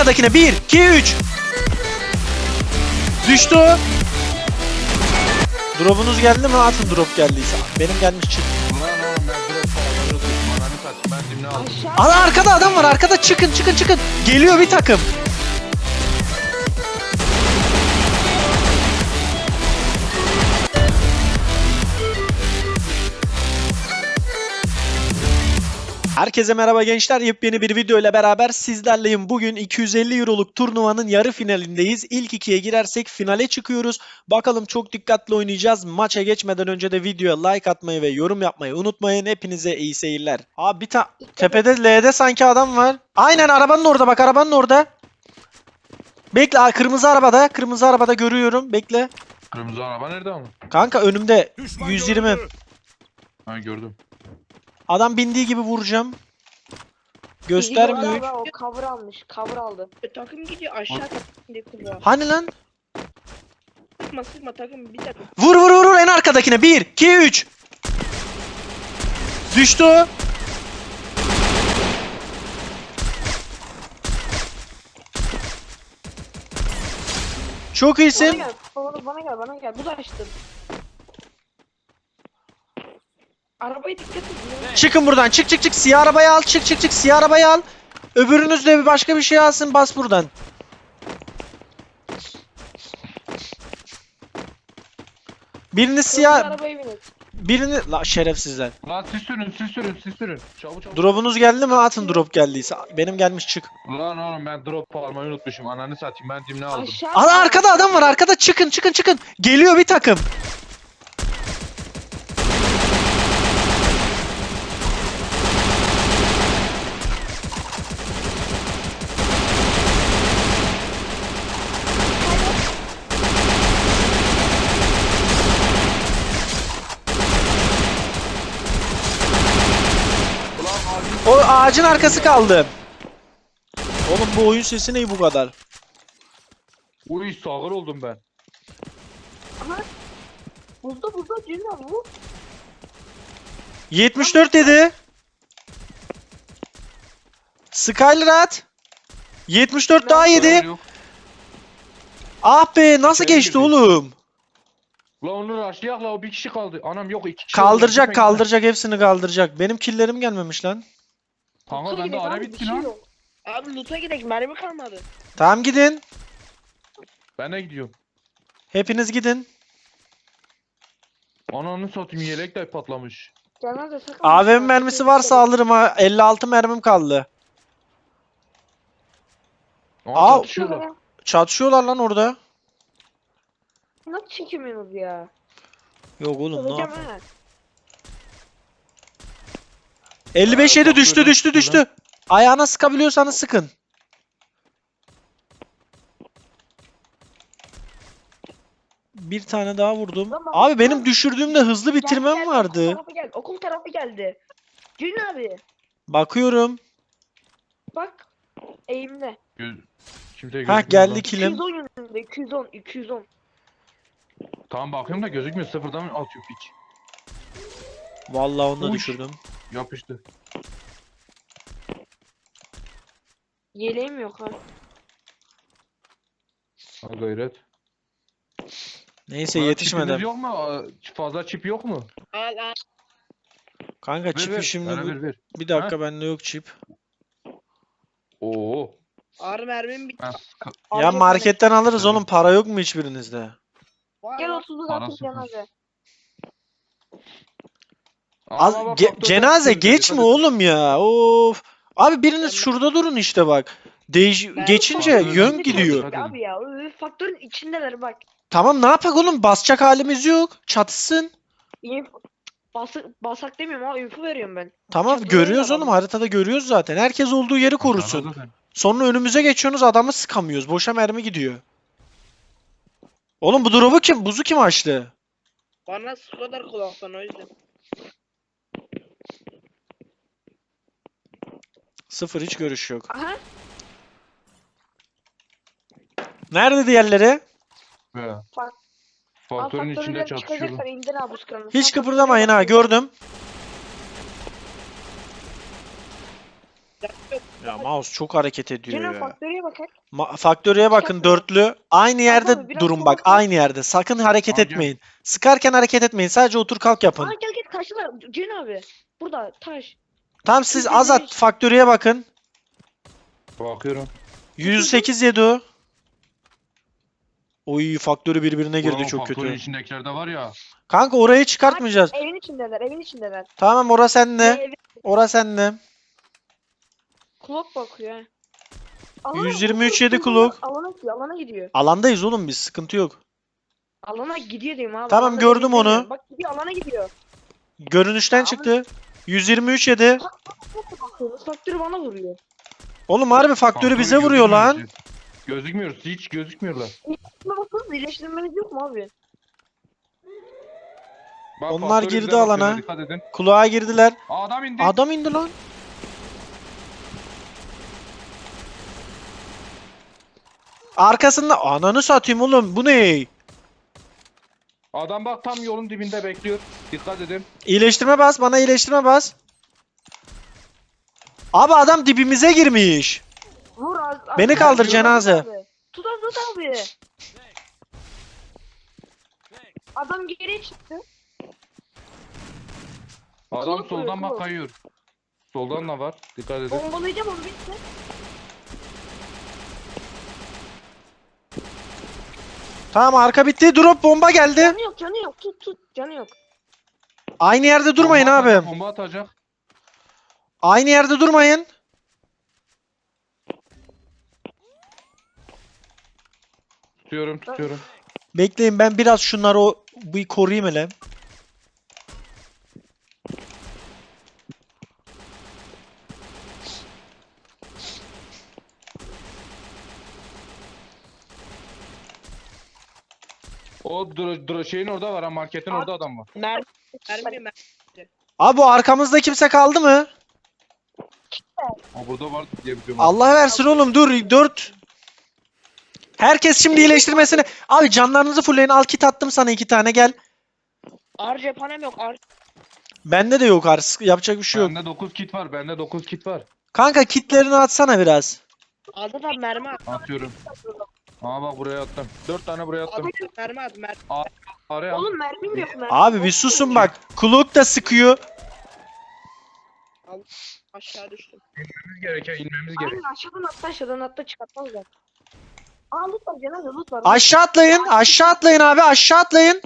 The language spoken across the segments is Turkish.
arkadakine. 1, 2, 3. Düştü. Drop'unuz geldi mi? Atın drop geldiyse. Benim gelmiş çık. Ana arkada adam var. Arkada çıkın çıkın çıkın. Geliyor bir takım. Herkese merhaba gençler. Yepyeni bir video ile beraber sizlerleyim. Bugün 250 Euroluk turnuvanın yarı finalindeyiz. İlk ikiye girersek finale çıkıyoruz. Bakalım çok dikkatli oynayacağız. Maça geçmeden önce de videoya like atmayı ve yorum yapmayı unutmayın. Hepinize iyi seyirler. Abi bir ta tepede L'de sanki adam var. Aynen arabanın orada bak arabanın orada. Bekle aa, kırmızı arabada. Kırmızı arabada görüyorum. Bekle. Kırmızı araba nerede ama? Kanka önümde 120. Ha gördüm. Adam bindiği gibi vuracağım. Göstermiyor. O cover almış. Cover aldı. E, takım gidiyor aşağı. Hani lan? Sıkma sıkma takım bir takım. Vur vur vur vur en arkadakine. 1, 2, 3. Düştü o. Çok Bana iyisin. gel. Bana, bana gel. Bana gel. Bu da açtı. Arabaya dikkat edin. ya. Çıkın buradan. Çık çık çık. Siyah arabayı al. Çık çık çık. Siyah arabayı al. Öbürünüz de bir başka bir şey alsın. Bas buradan. Birini Kırmızı siyah, arabaya binin. birini la şerefsizler. Lan siz sürün siz sürün siz sürün. Çabuk çabuk. Drop'unuz geldi mi? Atın drop geldiyse. Benim gelmiş çık. Lan oğlum ben drop almayı unutmuşum. Ananı satayım ben dimne aldım. Aşağı. Ana arkada adam var. Arkada çıkın çıkın çıkın. Geliyor bir takım. O ağacın arkası kaldı. Oğlum bu oyun sesi ne bu kadar? Uy sağır oldum ben. Buzda buzda. Cüneyt abi bu. 74 dedi. Skyler at. 74 daha yedi. Yok. Ah be nasıl geçti girdi. oğlum? La onu raşlayak la o bir kişi kaldı. Anam yok iki kişi. Kaldıracak kaldıracak hepsini kaldıracak. Benim killerim gelmemiş lan. Kanka Okula bende gidelim ara abi, bitti bir şey lan. yok. Abi loot'a gidelim mermi kalmadı. Tamam gidin. Ben de gidiyorum. Hepiniz gidin. Ananı satayım yelek de patlamış. Cenaze sakın. AVM mermisi varsa alırım ha. 56 mermim kaldı. Aa, Al. çatışıyorlar. Çatışıyorlar lan orada. Nasıl çekemiyorsunuz ya? Yok oğlum ne Hocam yap? he. 55 Aa, yedi düştü düştü düştü. Ayağına sıkabiliyorsanız sıkın. Bir tane daha vurdum. Bak- Abi benim düşürdüğümde hızlı bitirmem Gel, gel, vardı. Okul tarafı geldi. Okul tarafı geldi. Cüneyt abi. Bakıyorum. Bak. Eğimde. Göz... Kimse Ha gözükmüyor geldi lan. kilim. 210 yönünde. 210. 210. Tamam bakıyorum da gözükmüyor. Sıfırdan atıyor piç. Vallahi onu da Uy. düşürdüm. Yapıştı. Yeleğim yok ha. Ha gayret. Neyse Aa, yetişmedim. çipiniz yok mu? Aa, Fazla çip yok mu? Al al. Kanka Ver, çipi ver. şimdi Bana bu- ver ver. bir dakika bende yok çip. Oo. Ağır mermim bitti. Ha, Al Ya marketten alırız oğlum para yok mu hiçbirinizde? Var Gel var. 30'u Parası zaten cenaze. Az, bak, ge- cenaze dikkat et. oğlum ya. Of. Abi biriniz şurada durun işte bak. Değiş Ben- geçince yön gidiyor. Abi ya faktörün içindeler bak. Tamam ne yapak oğlum? Basacak halimiz yok. Çatışsın. Info, basak, basak demiyorum ama info veriyorum ben. Tamam Çatıda görüyoruz yok oğlum adam. haritada görüyoruz zaten. Herkes olduğu yeri korusun. Sonra önümüze geçiyorsunuz adamı sıkamıyoruz. Boşa mermi gidiyor. Oğlum bu drop'u kim? Buzu kim açtı? Bana sıkıyorlar kulaktan o yüzden. Sıfır hiç görüş yok. Aha. Nerede diğerleri? Be. Bak. Faktörün içinde çatışıyorlar. indir abi. Hiç kıpırdamayın ha gördüm. Ya, mouse çok hareket ediyor Cenab ya. faktöriye bakar. Ma- faktörüye bakın dörtlü. Aynı yerde abi, biraz durun bak. sola- Aynı yerde. Sakın hareket Hangi? etmeyin. Sıkarken hareket etmeyin. Sadece otur kalk yapın. Aa gel gel karşıda Cin abi. Burada taş. Tamam siz Azat faktörüye bakın. Bakıyorum. 108 yedi o. Oy faktörü birbirine girdi Ulan o çok faktörün kötü. içindekilerde var ya. Kanka orayı çıkartmayacağız. Evin içindeler evin içindeler. Tamam ora sende. Ev, Ora sende. kulak bakıyor. ha. 123 yedi alana- kulak. Alana gidiyor alana gidiyor. Alandayız oğlum biz. Sıkıntı yok. Alana gidiyor diyeyim abi. Tamam, alana gördüm gidiyor onu. Bak gidiyor alana gidiyor. Görünüşten Abi- çıktı. 123 yedi. Faktörü bana vuruyor. Oğlum harbi faktörü bize vuruyor lan. gözükmüyor hiç. Gözükmüyoruz. Hiç gözükmüyorlar. Şuna baksanıza iyileştirmeniz yok mu abi? Bak, Onlar faktörü girdi bize bakıyor, alana. Dikkat edin. Kulağa girdiler. Aa, Adam indi. Adam indi lan. Arkasında ananı satayım oğlum. Bu ne? Adam bak tam yolun dibinde bekliyor. Dikkat edin. İyileştirme bas. Bana iyileştirme bas. Abi adam dibimize girmiş. Vur az, az- Beni kaldır Tut cenaze. abi. Tut Azat abi. Adam geriye çıktı. Adam soldan vuruyor, bak kılıç. kayıyor. Soldan da var. Dikkat edin. Bombalayacağım onu bitti. Tamam arka bitti. Drop bomba geldi. Canı yok canı yok tut tut canı yok. Aynı yerde durmayın Bomba abi. Bomba atacak. Aynı yerde durmayın. Tutuyorum tutuyorum. Bekleyin ben biraz şunları o bir koruyayım hele. O dro- dro- şeyin orada var ha marketin orada adam var. Mermi, mermi, mermi. Abi bu arkamızda kimse kaldı mı? O burada var diye biliyorum. Allah versin oğlum dur 4. Herkes şimdi iyileştirmesini. Abi canlarınızı fullleyin. Al kit attım sana iki tane gel. Ar cephanem yok. Ar Bende de yok artık. Yapacak bir şey yok. Bende 9 kit var. Bende 9 kit var. Kanka kitlerini atsana biraz. Azat abi mermi at. Atıyorum. Aa bak buraya attım. 4 tane buraya attım. Azat mermi at. Mermi. Araya Oğlum mermim yok mermim. Abi bir susun bak. Kuluk da sıkıyor. Aşağı düştüm. inmemiz gereken inmemiz gerek. Aynen aşağıdan atla aşağıdan atla çıkartmazlar. Aa loot var cenaze loot var. Aşağı atlayın. Aşağı atlayın abi. Aşağı atlayın.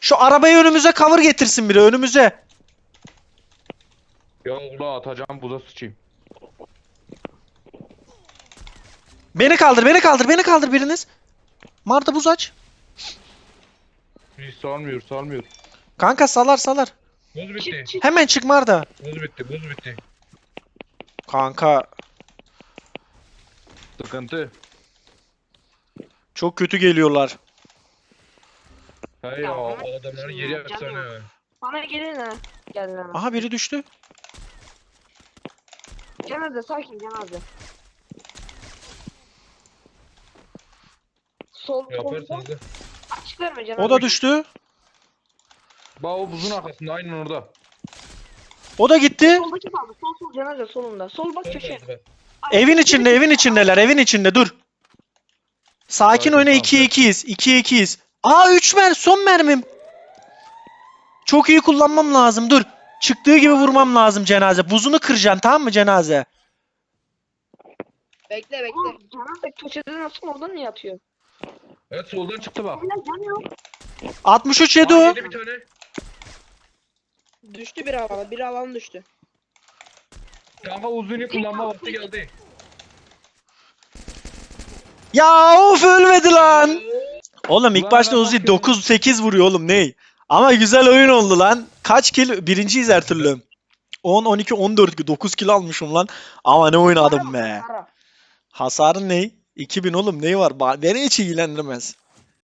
Şu arabayı önümüze cover getirsin biri önümüze. Ya ula atacağım buza sıçayım. Beni kaldır, beni kaldır, beni kaldır biriniz. Marta buz aç. Hiç salmıyor salmıyor. Kanka salar salar. Buz bitti. Çık çık. Hemen çık Marta. Buz bitti buz bitti. Kanka Sıkıntı. çok kötü geliyorlar. Hey ya yeri canım. efsane. ha. Bana gelin ha. Gelin. Aha biri düştü. Cenaze sakin cenaze. Sol solda Yaparsanız da. O da düştü. Bak o buzun arkasında aynen orada. O da gitti. Soldaki kaldı. Sol sol cenaze solunda. Sol bak köşe. Orada. Ay, Evin içinde, evin içindeler, evin içinde dur. Sakin oyna tamam, 2'ye 2'yiz. 2'ye 2'yiz. Aa 3 mer son mermim. Çok iyi kullanmam lazım dur. Çıktığı gibi vurmam lazım cenaze. Buzunu kıracaksın tamam mı cenaze? Bekle bekle. Oğlum cenaze köşede nasıl oradan niye atıyor? Evet soldan çıktı bak. Hala can yok. 63 yedi Aa, o. yedi bir tane. Düştü bir havalı. Bir havalı düştü. Kanka uzunu kullanma vakti geldi. Ya of ölmedi lan. Oğlum ilk Ulan başta ben Uzi bakıyorum. 9-8 vuruyor oğlum ney? Ama güzel oyun oldu lan. Kaç kill? Birinciyiz her türlü. 10, 12, 14, 9 kill almışım lan. Ama ne oynadım be. Hasarın ne? 2000 oğlum neyi var? Ba- Beni hiç ilgilendirmez.